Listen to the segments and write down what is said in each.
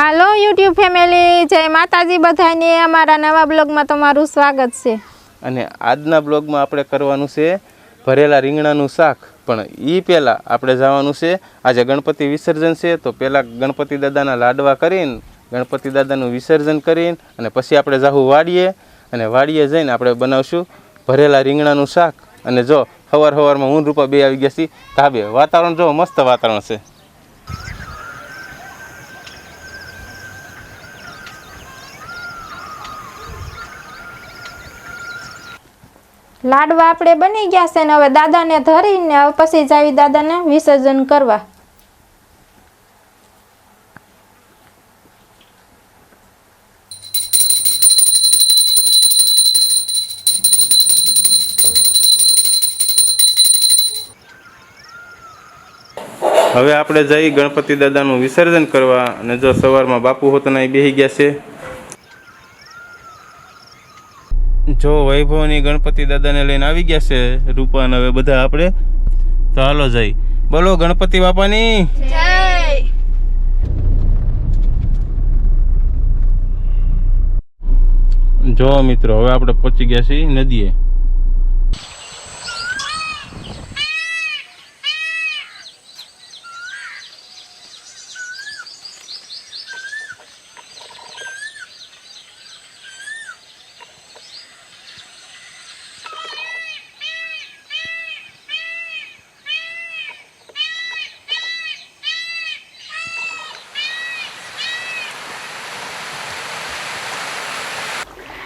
હાલો YouTube family, જય માતાજી બધાને અમારા નવા બ્લોગમાં તમારું સ્વાગત છે. અને આજના બ્લોગમાં આપણે કરવાનું છે ભરેલા રીંગણાનું શાક. પણ એ પહેલાં આપણે જવાનું છે, આજે ગણપતિ વિસર્જન છે, તો પહેલાં ગણપતિ દાદાના લાડવા કરીને, ગણપતિ દાદાનું વિસર્જન કરીને, અને પછી આપણે જાહું વાડીએ, અને વાડીએ જઈને આપણે બનાવશું ભરેલા રીંગણાનું શાક. અને જો સવાર સવારમાં હું રૂપા બે આવી ગયા છીએ ધાબે વાતાવરણ, જો મસ્ત વાતાવરણ છે. લાડવા આપણે બની ગયા છે ને હવે દાદાને ધરીને હવે પછી જાવી દાદાને વિસર્જન કરવા. હવે આપણે જઈ ગણપતિ દાદાનું વિસર્જન કરવા અને જો સવારમાં બાપુ હોતના બેસી ગયા છે જો વૈભવની ગણપતિ દાદાને લઈને આવી ગયા છે, રૂપાન હવે બધા આપણે, તો હાલો જઈ. બોલો ગણપતિ બાપાની. જો મિત્રો, હવે આપણે પહોંચી ગયા છીએ નદીએ.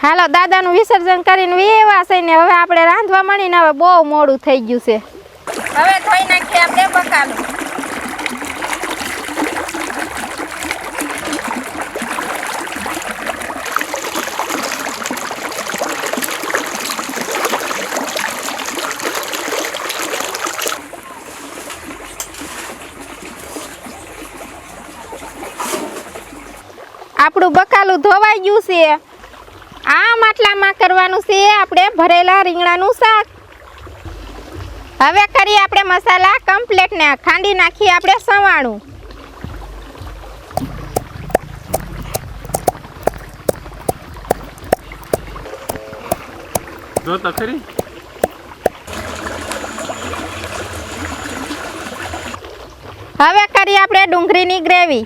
હાલો દાદાનું વિસર્જન કરીને વેવા છે ને હવે આપણે રાંધવા માંડીને હવે બહુ મોડું થઈ ગયું છે. હવે ધોઈ નાખીએ આપણે બકાલું. આપણું બકાલું ધોવાઈ ગયું છે. આ માટલામાં કરવાનું છે આપણે ભરેલા રીંગણાનું શાક. હવે કરીએ આપણે મસાલા કમ્પ્લેટ ને ખાંડી નાખીએ આપણે સવાણું. જો તો ખરી. હવે કરીએ આપણે ડુંગળીની ગ્રેવી.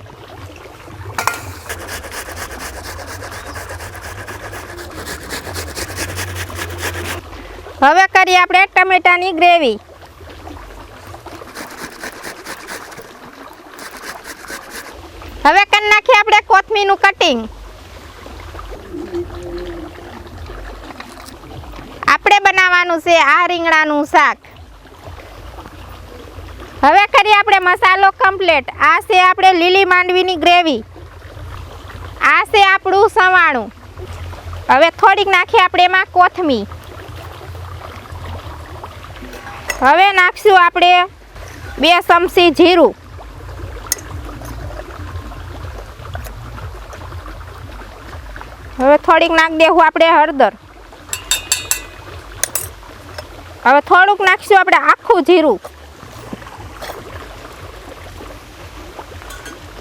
હવે કરીએ આપણે ટમેટાની ગ્રેવી. હવે કરી નાખીએ આપણે કોથમીનું કટિંગ. આપણે બનાવવાનું છે આ રીંગણાનું શાક. હવે કરીએ આપણે મસાલો કમ્પ્લેટ આ છે આપણે લીલી માંડવીની ગ્રેવી. આ છે આપણું સવાણું. હવે થોડીક નાખીએ આપણે એમાં કોથમી હવે નાખશું આપણે બે ચમચી જીરું. હવે થોડીક નાખી દેવું આપણે હળદર. હવે થોડુંક નાખશું આપણે આખું જીરું.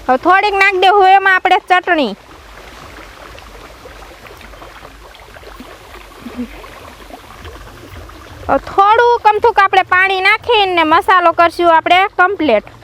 હવે થોડીક નાખી દેવું એમાં આપણે ચટણી. થોડું કમથુંક આપણે પાણી નાખીને મસાલો કરશું આપણે કમ્પ્લીટ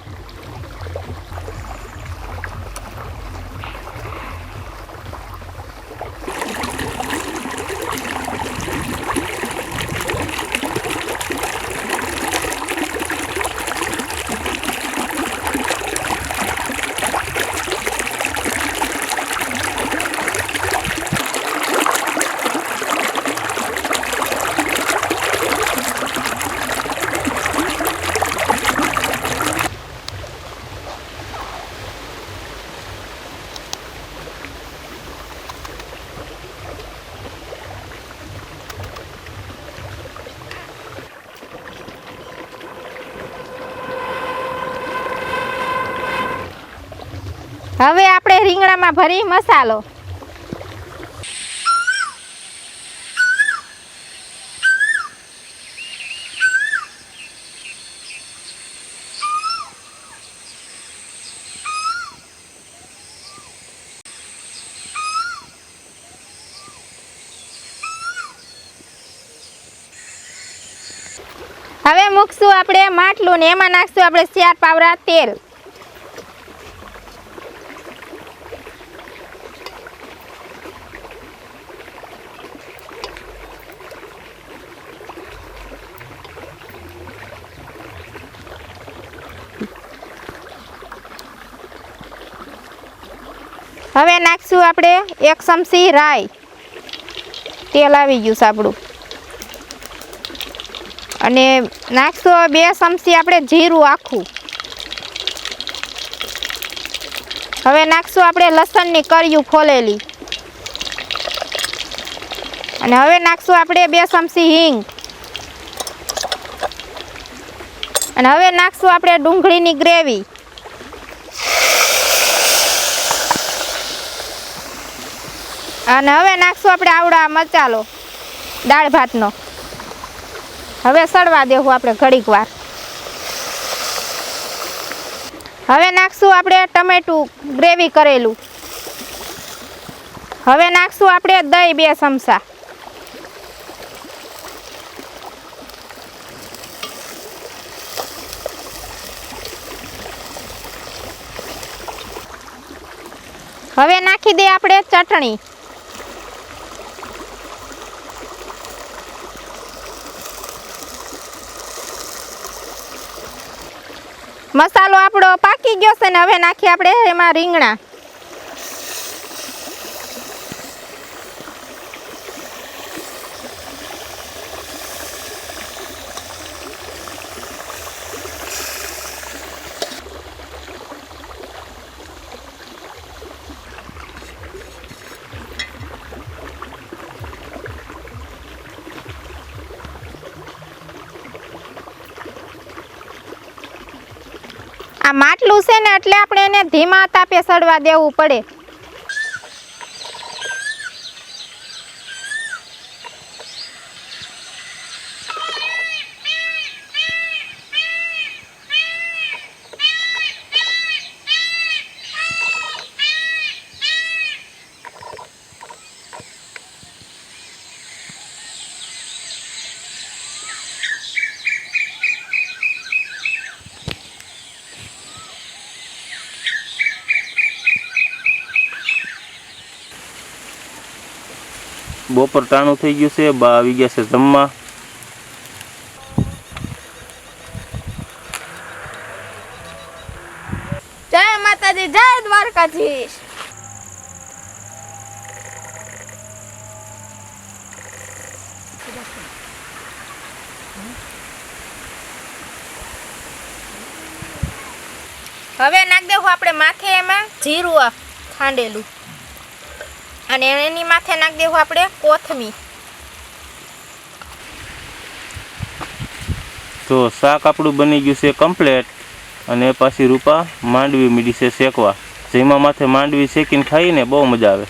હવે આપણે રીંગણામાં ભરી મસાલો. હવે મૂકશું આપણે માટલું ને એમાં નાખશું આપણે ચાર પાવરા, તેલ. હવે નાખશું આપણે એક ચમચી રાઈ. તેલ આવી ગયું સાબડું અને નાખશું બે ચમચી આપણે જીરું આખું. હવે નાખશું આપણે લસણની કરિયું ફોલેલી અને હવે નાખશું આપણે બે ચમચી હિંગ. અને હવે નાખશું આપણે ડુંગળીની ગ્રેવી. અને હવે નાખશું આપણે આવડા મચાલો દાળ ભાતનો. હવે સડવા દેવું આપણે ઘડીક વાર. હવે નાખશું આપણે ટમેટું ગ્રેવી કરેલું. હવે નાખશું આપણે દહીં બે ચમચા. હવે નાખી દઈએ આપણે ચટણી. મસાલો આપણો પાકી ગયો છે ને હવે નાખીએ આપણે એમાં રીંગણા. આ માટલું છે ને એટલે આપણે એને ધીમા તાપે સડવા દેવું પડે. બપોર ટાણું થઈ ગયું છે, બા આવી ગયા છે જમવા. જય માતાજી, જય દ્વારકાધીશ. હવે નાખ દેવું આપણે માથે એમાં જીરું ખાંડેલું. અને એની માથે નાખી દેવું આપણે કોથમી. તો શાક આપણું બની ગયું છે કમ્પ્લેટ અને પાછી રૂપા માંડવી મીડી છે શેકવા. જેમાં માથે માંડવી શેકીને ખાઈને બહુ મજા આવે.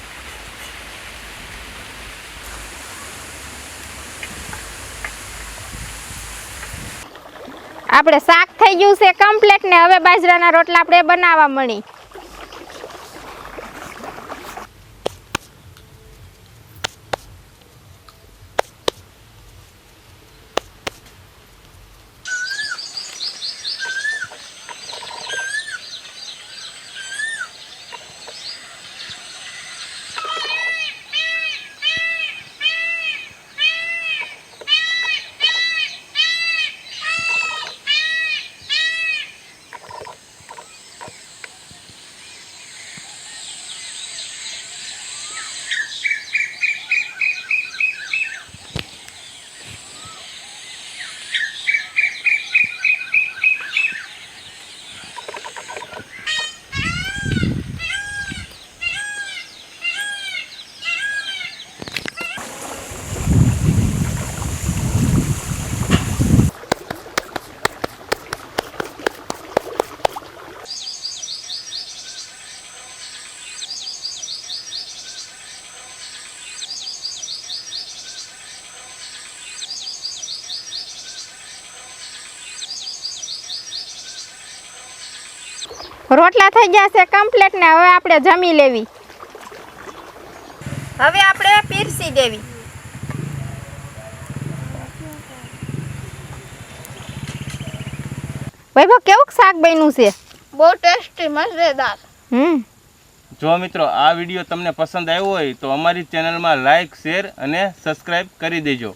આપણે શાક થઈ ગયું છે કમ્પ્લેટ ને હવે બાજરાના રોટલા આપણે બનાવવા મળી. રોટલા થઈ ગયા છે કમ્પ્લીટ ને હવે આપણે જમી લેવી. હવે આપણે પીરસી દેવી. વૈભવ કેવું શાક બન્યું છે? બહુ ટેસ્ટી મજેદાર. હમ. જો મિત્રો આ વીડિયો તમને પસંદ આવ્યો હોય તો અમારી ચેનલમાં લાઈક શેર અને સબસ્ક્રાઈબ કરી દેજો.